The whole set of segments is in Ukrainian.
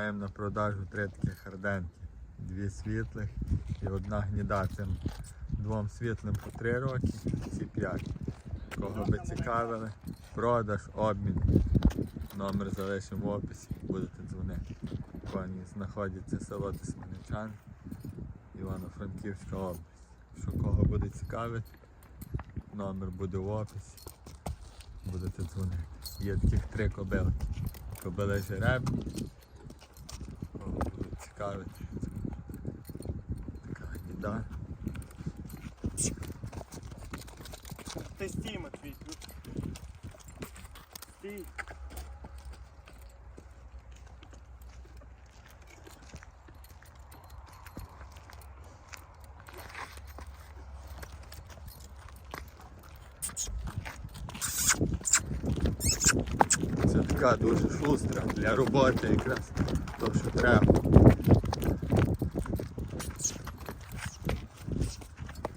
Маємо на продажу три такі харденки. Дві світлих і одна гніда. Цим двом світлим по три роки, ці п'ять. Кого би цікавили, продаж, обмін. Номер залишимо в описі, будете дзвонити. Коні знаходяться село Тисменичан, Івано-Франківська область. Що кого буде цікавити, номер буде в описі. Будете дзвонити. Є таких три кобилки. Кобили жеребні. Кого буде цікавити. Така гніда. Ти стій, Матвій. Стій. Це така дуже шустра для роботи якраз то, що треба.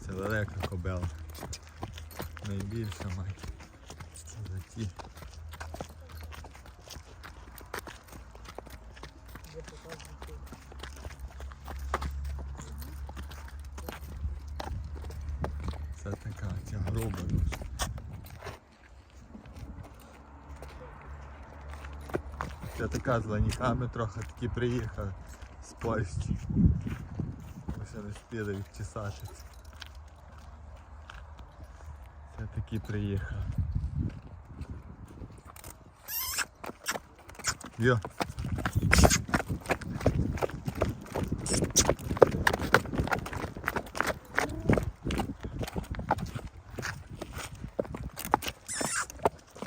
Це велика кобела. Найбільша мать. За ті. Це така ця груба дуже. Це така з ланіками трохи таки приїхав з Польщі. Ось не встигли відчесатися. Це таки приїхав. Йо.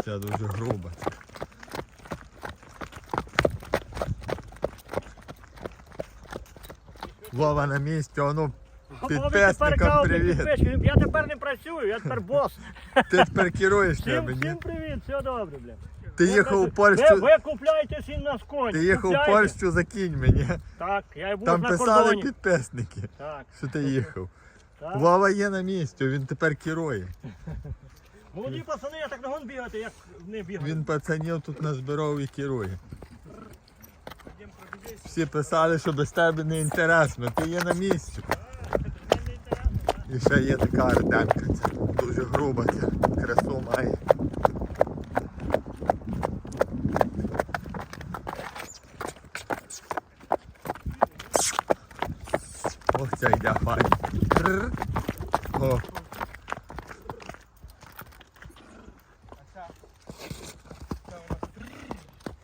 Це дуже груба. Вова на місці, а ну підписникам привіт. Я тепер не працюю, я тепер бос. Ти тепер керуєш Всім, ними, всім привіт, все добре, бля. Ти їхав у Ви, Польщу, ви купляєте сім на коні. ти їхав у. Польщу за кіньми, ні? Так, я був Там на писали кордоні. підписники, Так, що ти їхав. так. Вова є на місці, він тепер керує. Молоді пацани, я так не гон бігати, як не бігаю. Він пацанів тут назбирав і керує. Всі писали, що без тебе не інтересно, ти є на місці. І ще є така арденка, ця дуже груба, ця красу має. Ох, ця йде файна. О,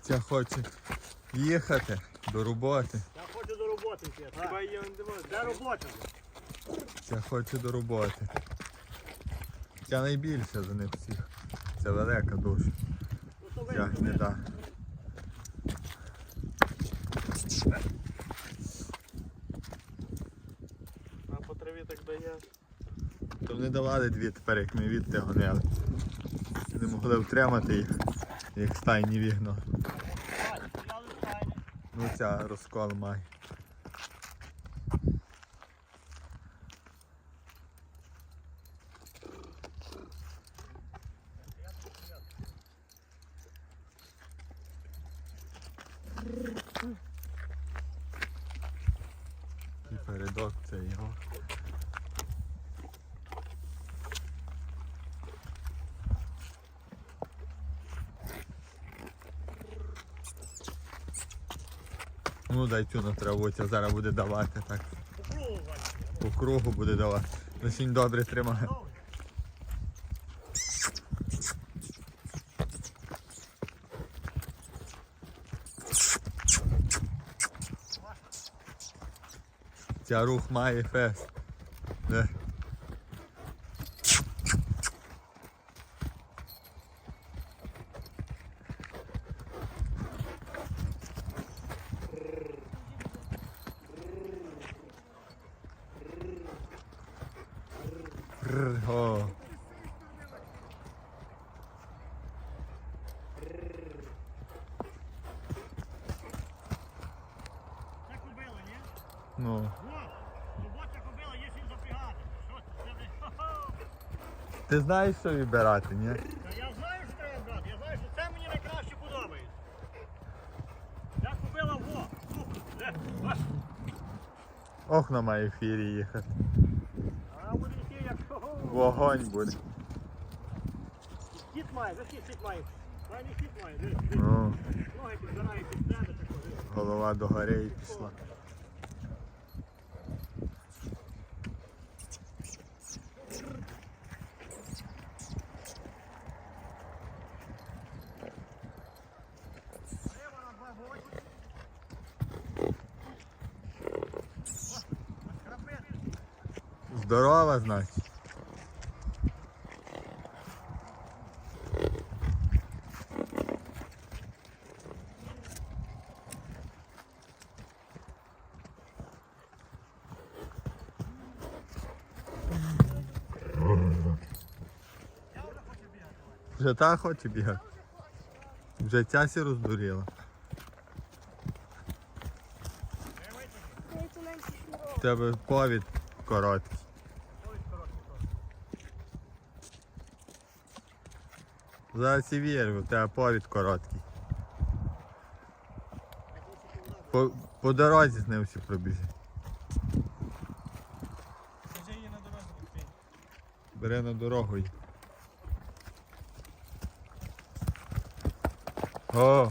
ця хоче їхати до роботи. Я хочу до роботи. Хіба є Де робота? Ця хоче до роботи. Ця найбільша за них всіх. Це велика дуже. Ну, то ви. гніда. А по траві так дає. То вони давали дві тепер, як ми відти гонили. Не могли втримати їх, як стайні вігно. Стояли в стайні. Ну ця розкол має. І передок це його. Ну дай цю на траву, ця зараз буде давати так. По кругу буде давати. Лишінь добре тримає. Ця рух має фест. Де? Рр, О. Це кобила, ні? Ну, Во, робота кобила, є чим запрягати. Що це ви? Хо-хо. ти знаєш, що вибирати, ні? Та я знаю, що треба брати, я знаю, що це мені найкраще подобається. Я купила во. Охна має в фірі їхати. А буде йти як. Вогонь буде. Хід має, за хід має. Файний хід має, дивись. Ну, Ноги підбирають під себе, так голова до гори і пішла. Здорова, значить. Вже та хоче бігати. Вже ця сі роздуріла. У тебе повід короткий. Ой, короткий, короткий. Зараз і вірю, у тебе повід короткий. По, по дорозі з ним всі пробіжи. Скажи її на дорозі відкрий. Бери на дорогу. й. О,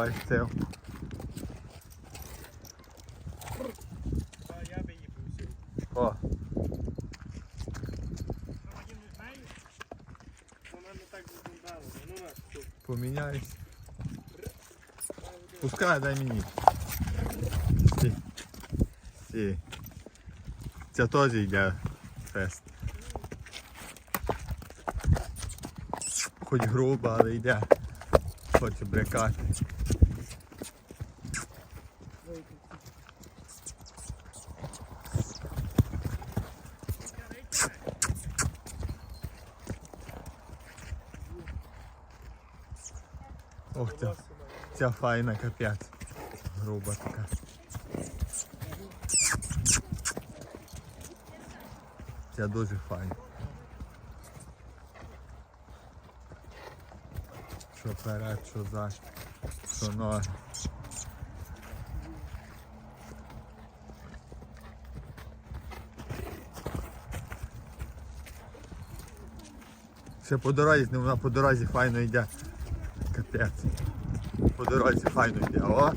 Ну на, що? поміняйся. Пускай, дай мені. Сі. Сі. Це теж йде фест. Хоч грубо, але йде. Хоче брекати. Ох, ця, ця файна капець. Груба така. Ця дуже файна. Що перед, що зад, що ноги. Ще по дорозі, вона по дорозі файно йде. Капець. По дорозі файно йде. О!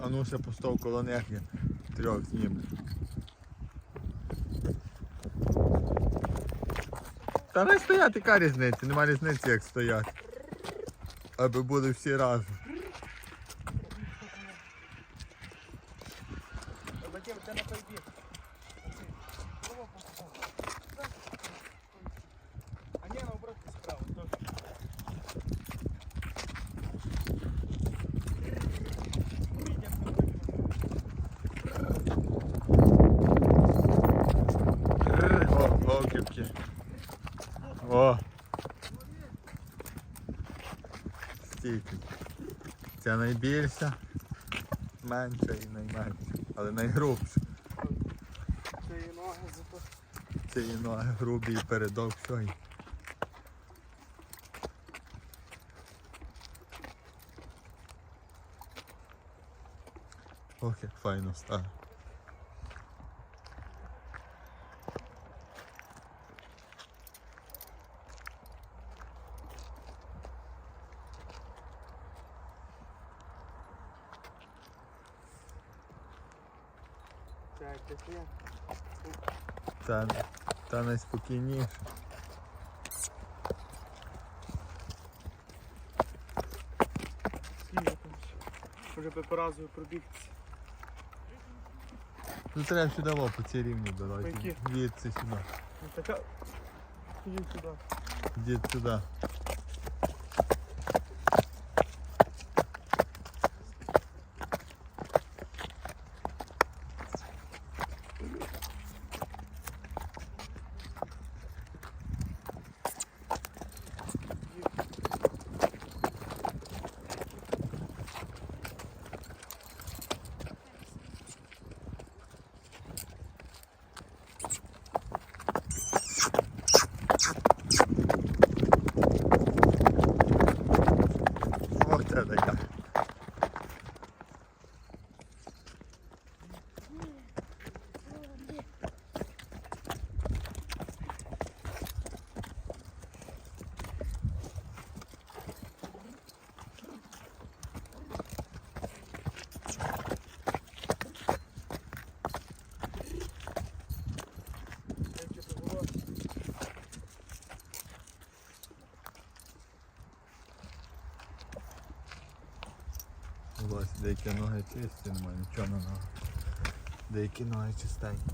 А ну ще постав коло них я трьох знімлю. Та не стояти, яка різниця, нема різниці як стояти. Аби були всі разом. Вадим, на той бік. А ні, наоборот, ти справа. Рр, О, оківки. О. Стільки. Ця найбільша, менша і найменша, але найгрубша. Це її ноги зато. Це і ноги грубі і передок всього. Ох, як файно стало. Та, та найспокійніше. Скільки там ще? Може би по разу пробігтися. Ну треба сюди во, по цій рівні дорозі. По якій? Дід сюди. Ну така. Іди сюди. Дід сюди. Деякі ноги чисті, немає нічого на ногах. Деякі ноги чистенькі.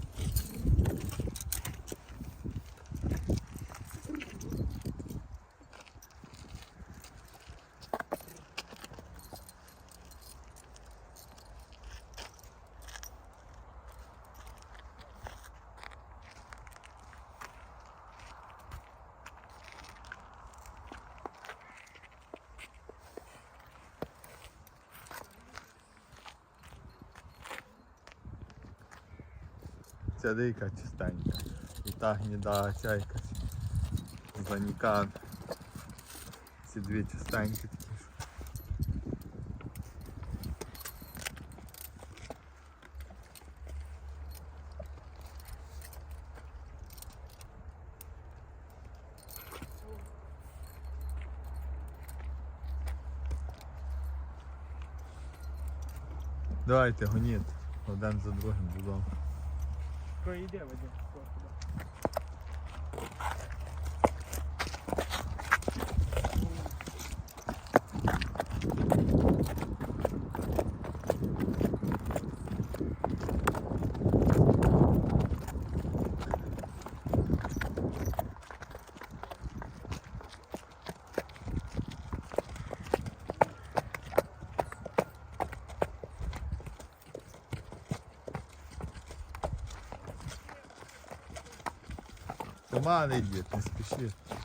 Ця дика чистенька. І та гніда ця якась занікан. Ці дві чистенькі такі. Давайте гоніть один за другим додому. Пройде в один Помалий дід, не спіши. не що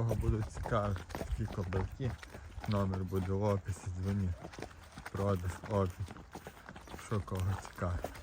кого будуть цікаві такі кобилки, номер буде в описі, дзвоніть. Продаж, обід. Що кого цікавить.